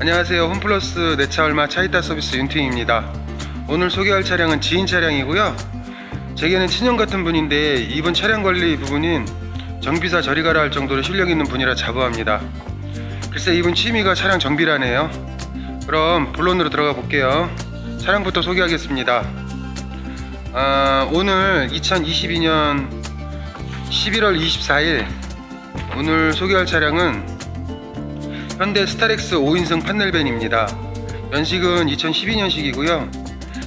안녕하세요. 홈플러스 내 차 얼마 차이타 서비스 윤팅입니다. 오늘 소개할 차량은 지인 차량이고요. 제게는 친형 같은 분인데 이분 차량 관리 부분인 정비사 저리 가라 할 정도로 실력 있는 분이라 자부합니다. 글쎄 이분 취미가 차량 정비라네요. 그럼 본론으로 들어가 볼게요. 차량부터 소개하겠습니다. 아, 오늘 2022년 11월 24일 오늘 소개할 차량은 현대 스타렉스 5인승 판넬밴입니다. 연식은 2012년식이고요.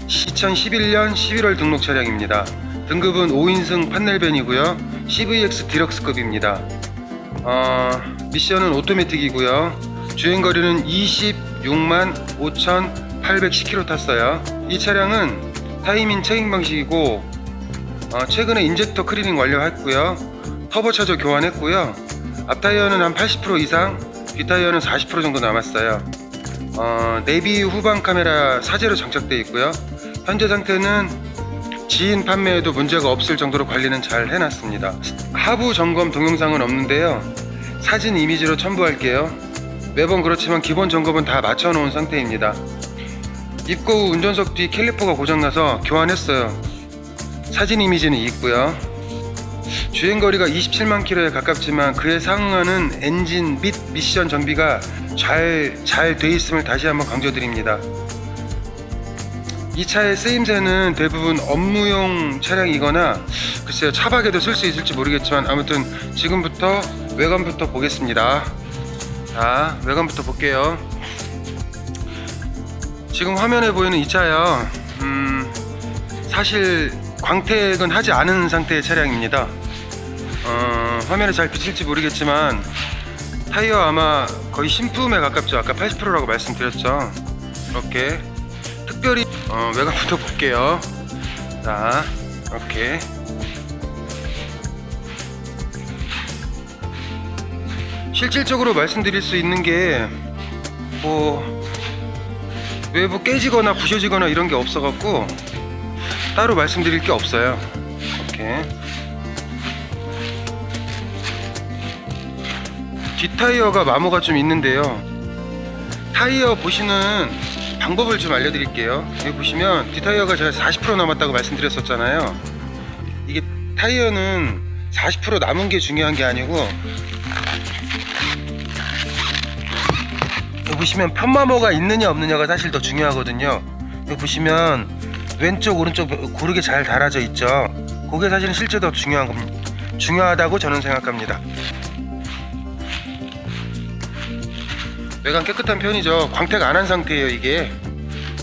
2011년 11월 등록 차량입니다. 등급은 5인승 판넬밴이고요. CVX 디럭스급입니다. 어, 미션은 오토매틱이고요. 주행거리는 26만 5,810km 탔어요. 이 차량은 타이밍 체킹 방식이고 어, 최근에 인젝터 클리닝 완료했고요. 터보 차저 교환했고요. 앞 타이어는 한 80% 이상, 뒷 타이어는 40% 정도 남았어요. 어, 내비 후방 카메라 사제로 장착되어 있고요. 현재 상태는 지인 판매에도 문제가 없을 정도로 관리는 잘 해놨습니다. 하부 점검 동영상은 없는데요. 사진 이미지로 첨부할게요. 매번 그렇지만 기본 점검은 다 맞춰놓은 상태입니다. 입고 후 운전석 뒤 캘리퍼가 고장나서 교환했어요. 사진 이미지는 있고요. 주행거리가 27만 킬로에 가깝지만 그에 상응하는 엔진 및 미션 정비가 잘 잘 돼 있음을 다시 한번 강조드립니다. 이 차의 쓰임새는 대부분 업무용 차량이거나 글쎄요 차박에도 쓸 수 있을지 모르겠지만 아무튼 지금부터 외관부터 보겠습니다. 자 외관부터 볼게요. 지금 화면에 보이는 이 차요. 음, 사실 광택은 하지 않은 상태의 차량입니다. 어, 화면에 잘 비칠지 모르겠지만 타이어 아마 거의 신품에 가깝죠. 아까 80%라고 말씀드렸죠. 이렇게 특별히 어, 외관부터 볼게요. 자, 이렇게 실질적으로 말씀드릴 수 있는 게 뭐 외부 깨지거나 부셔지거나 이런 게 없어갖고 따로 말씀드릴 게 없어요. 이렇게 뒷타이어가 마모가 좀 있는데요. 타이어 보시는 방법을 좀 알려드릴게요. 여기 보시면 뒷타이어가 제가 40% 남았다고 말씀드렸었잖아요. 이게 타이어는 40% 남은 게 중요한 게 아니고 여기 보시면 편마모가 있느냐 없느냐가 사실 더 중요하거든요. 여기 보시면 왼쪽 오른쪽 고르게 잘 달아져 있죠. 그게 사실은 실제 더 중요한 겁니다. 중요하다고 저는 생각합니다. 외관 깨끗한 편이죠. 광택 안 한 상태예요 이게.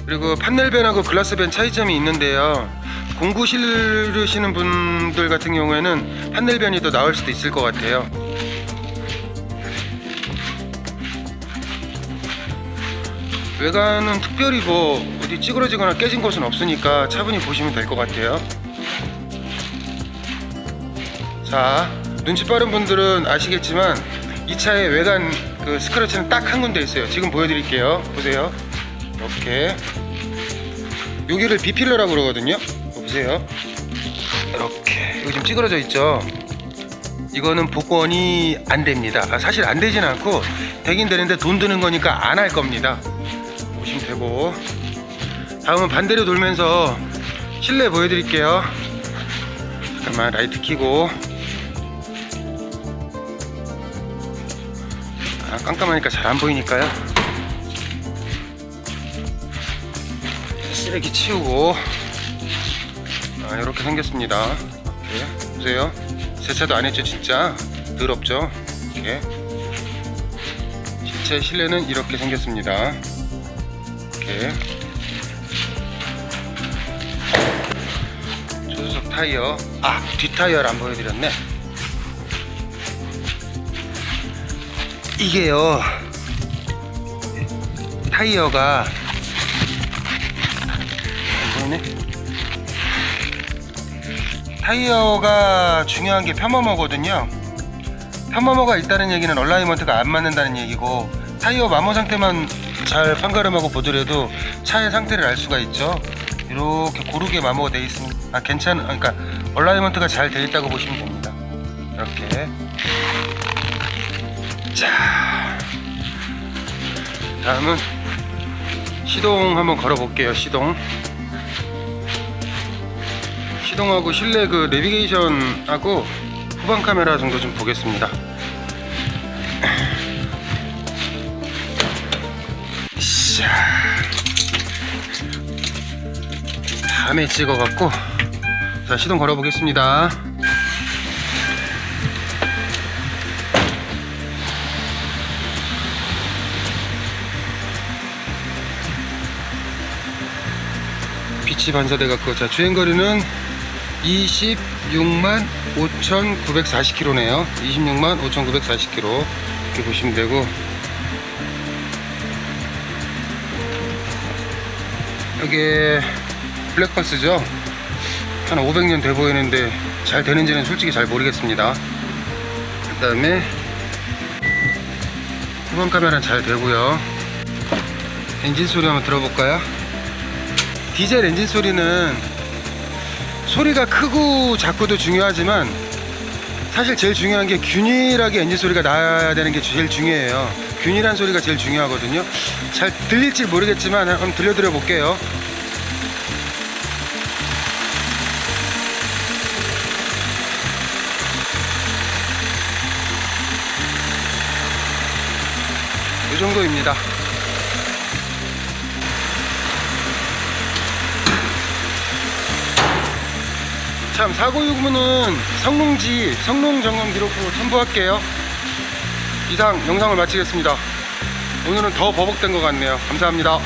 그리고 판넬밴하고 글라스밴 차이점이 있는데요. 공구 실으시는 분들 같은 경우에는 판넬밴이 더 나을 수도 있을 것 같아요. 외관은 특별히 뭐 어디 찌그러지거나 깨진 곳은 없으니까 차분히 보시면 될 것 같아요. 자, 눈치 빠른 분들은 아시겠지만 이 차의 외관 그 스크래치는 딱 한 군데 있어요. 지금 보여드릴게요. 보세요. 이렇게 여기를 비필러라고 그러거든요. 보세요. 이렇게 여기 좀 찌그러져 있죠. 이거는 복원이 안 됩니다. 아, 사실 안 되진 않고 되긴 되는데 돈 드는 거니까 안 할 겁니다. 보시면 되고 다음은 반대로 돌면서 실내 보여드릴게요. 잠깐만 라이트 켜고 아, 깜깜하니까 잘 안 보이니까요. 쓰레기 치우고 아, 이렇게 생겼습니다. 이렇게 보세요. 세차도 안 했죠, 진짜 더럽죠. 이렇게 실제 실내는 이렇게 생겼습니다. 이렇게 조수석 타이어 아 뒷타이어를 안 보여드렸네. 이게요. 타이어가 보이네 타이어가 중요한 게 편마모거든요. 편마모가 있다는 얘기는 얼라이먼트가 안 맞는다는 얘기고 타이어 마모 상태만 잘 판가름하고 보더라도 차의 상태를 알 수가 있죠. 이렇게 고르게 마모가 돼 있으면 아 괜찮은 그러니까 얼라이먼트가 잘 돼 있다고 보시면 됩니다. 이렇게 자 다음은 시동 한번 걸어 볼게요 시동. 시동하고 실내 그 내비게이션하고 후방 카메라 정도 좀 보겠습니다. 샤 다음에 찍어 갖고 자 시동 걸어 보겠습니다 빛이 반사돼 갖고 자 주행거리는 26만 5,940km네요. 26만 5,940km 이렇게 보시면 되고. 이게 블랙박스죠? 한 500년 돼 보이는데 잘 되는지는 솔직히 잘 모르겠습니다. 그 다음에 후방 카메라는 잘 되고요. 엔진 소리 한번 들어볼까요 디젤 엔진 소리는 소리가 크고 작고도 중요하지만 사실 제일 중요한 게 균일하게 엔진 소리가 나야 되는 게 제일 중요해요. 균일한 소리가 제일 중요하거든요. 잘 들릴지 모르겠지만 한번 들려드려 볼게요. 이 정도입니다 참 사고 유무는 성능지 성능 점검 기록부 첨부할게요. 이상 영상을 마치겠습니다. 오늘은 더 버벅된 것 같네요. 감사합니다